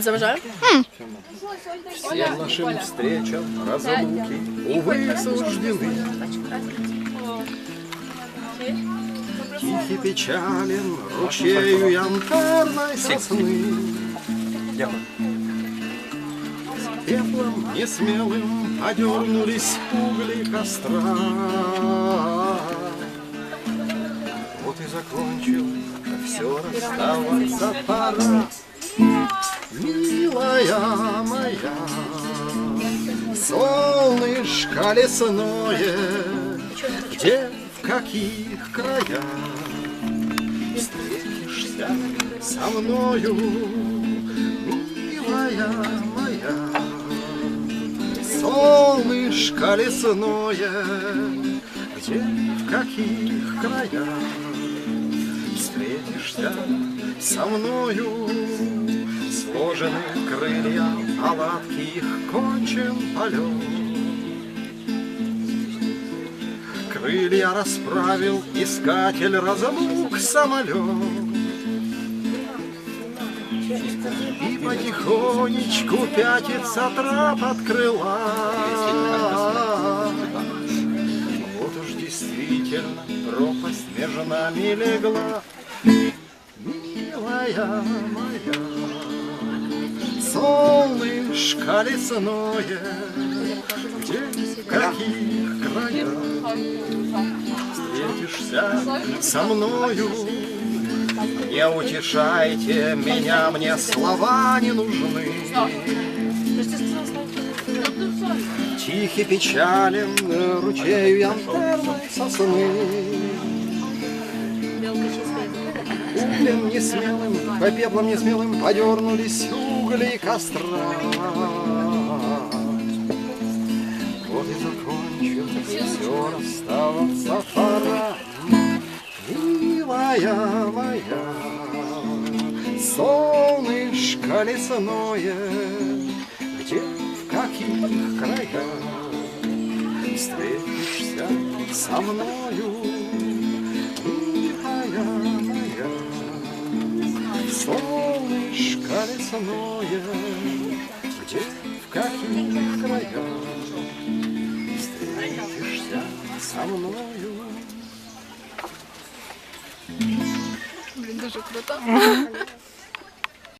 Заважаю? Всем нашим встречам разлуки, увы, суждены. Тихий печален ручею янтарной сосны. С пеплом несмелым подернулись угли костра. Закончил все расставаться пора. Милая моя, солнышко лесное, где, в каких краях встретишься со мною, милая моя, солнышко лесное, где, в каких краях встретишься со мною, сложены крылья, оладки их кончен полет. Крылья расправил искатель разлук самолет. И потихонечку пятится трап от крыла. Действительно пропасть между нами легла. Милая моя, солнышко лесное, где, в каких краях встретишься со мною. Не утешайте меня, мне слова не нужны. Тихий печален ручею янтарной сосны. Углем несмелым, по пеплам несмелым подернулись угли костра. Вот и закончилось все расставаться пора. Милая моя, солнышко лесное, в каких краях встретишься со мною, милая моя, солнышко лесное, где, в каких краях встретишься со мною. Блін, дуже круто.